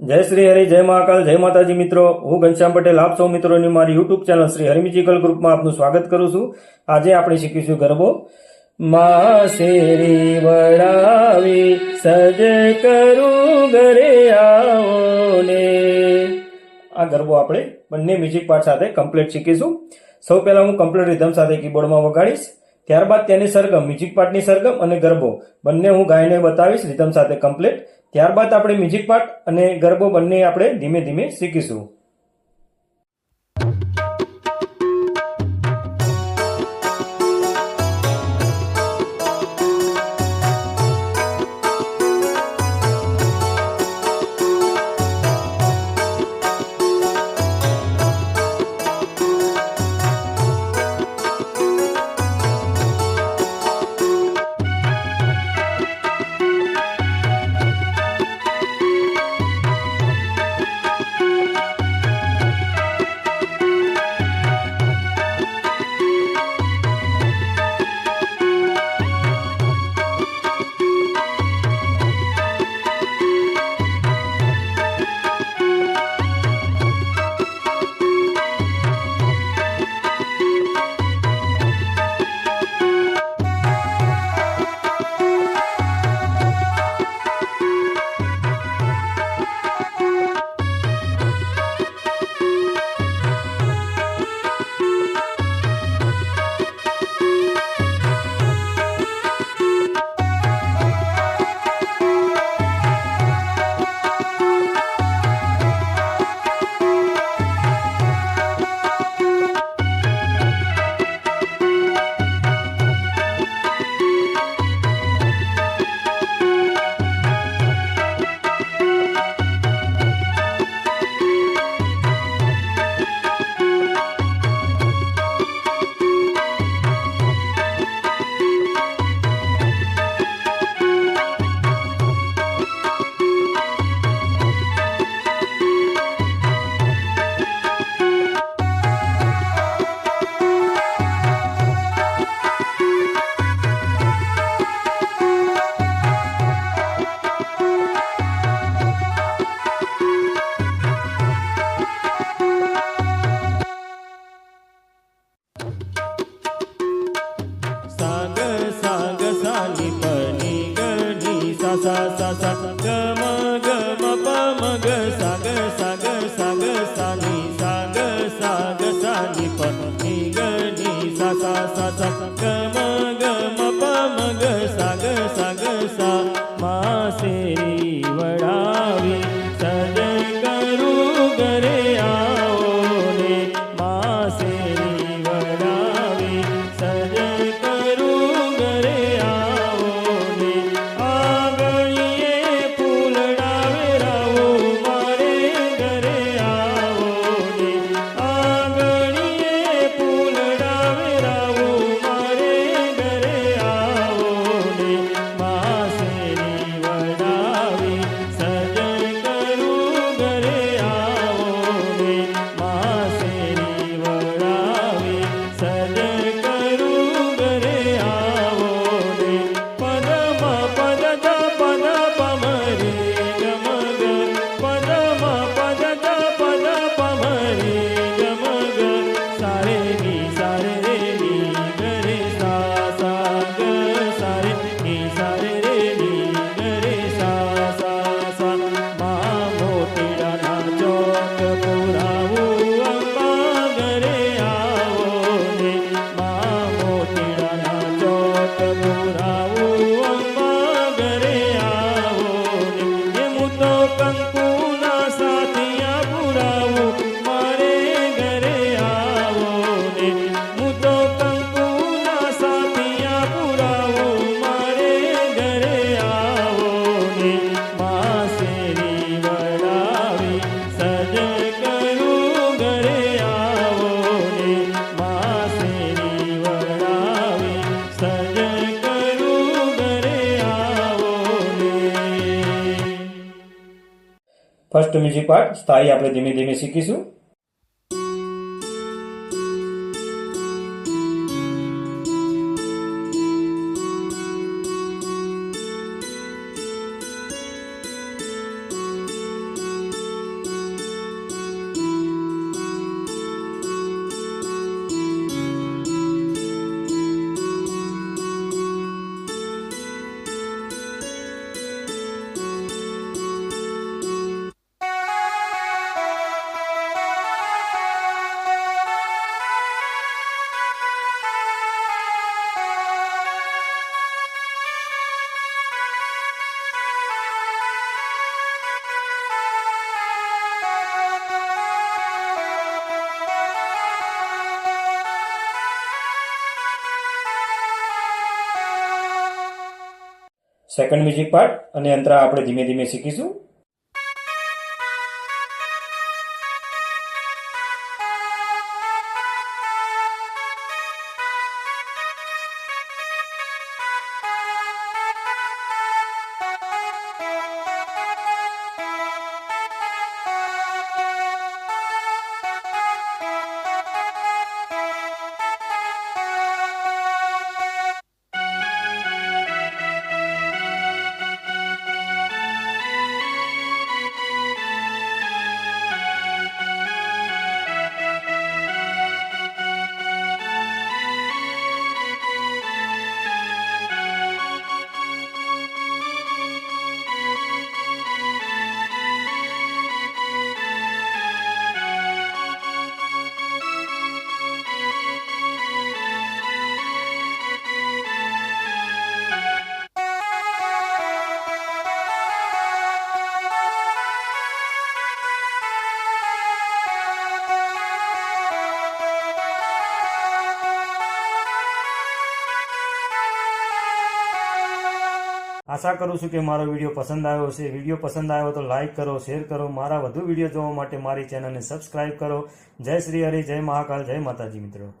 જય શ્રી હરિ, જય મહાકાલ, જય માતાજી મિત્રો. હું ઘનશ્યામ પટેલ, આપ સૌ મિત્રોની મારી યુટ્યુબ ચેનલ શ્રી હરિમિજિકલ ગ્રુપમાં આપનું સ્વાગત કરું છું. આજે આપણે શીખીશું ગરબો. મા શેરી વડાવી, સજ કરું ઘરે આવો ને આ ગરબો આપણે બંને મ્યુઝિક પાર્ટ સાથે કમ્પ્લીટ શીખીશું. સૌ પહેલા હું કમ્પ્લીટ રિધમ સાથે કીબોર્ડમાં વગાડીશ. ત્યારબાદ તેની સરગમ મ્યુઝિક પાર્ટની સરગમ અને ગરબો. બંને હું ગાઈને બતાવીશ રિધમ સાથે કમ્પ્લીટ ત્યારબાદ આપણે મ્યુઝિક પાર્ટ અને ગરબો બંને આપણે ધીમે ધીમે શીખીશું. ફર્સ્ટ મ્યુઝિક પાર્ટ સ્થાયી આપણે ધીમે ધીમે શીખીશું. સેકન્ડ મ્યુઝિક પાર્ટ અને અંતરા આપણે ધીમે ધીમે શીખીશું. આશા કરું છું કે મારો વીડિયો પસંદ આવ્યો છે વીડિયો પસંદ આવ્યો તો લાઇક કરો, શેર કરો. મારા વધુ વીડિયો જોવા માટે મારી ચેનલને સબસ્ક્રાઇબ કરો. જય શ્રી હરિ, જય મહાકાલ, જય માતાજી મિત્રો.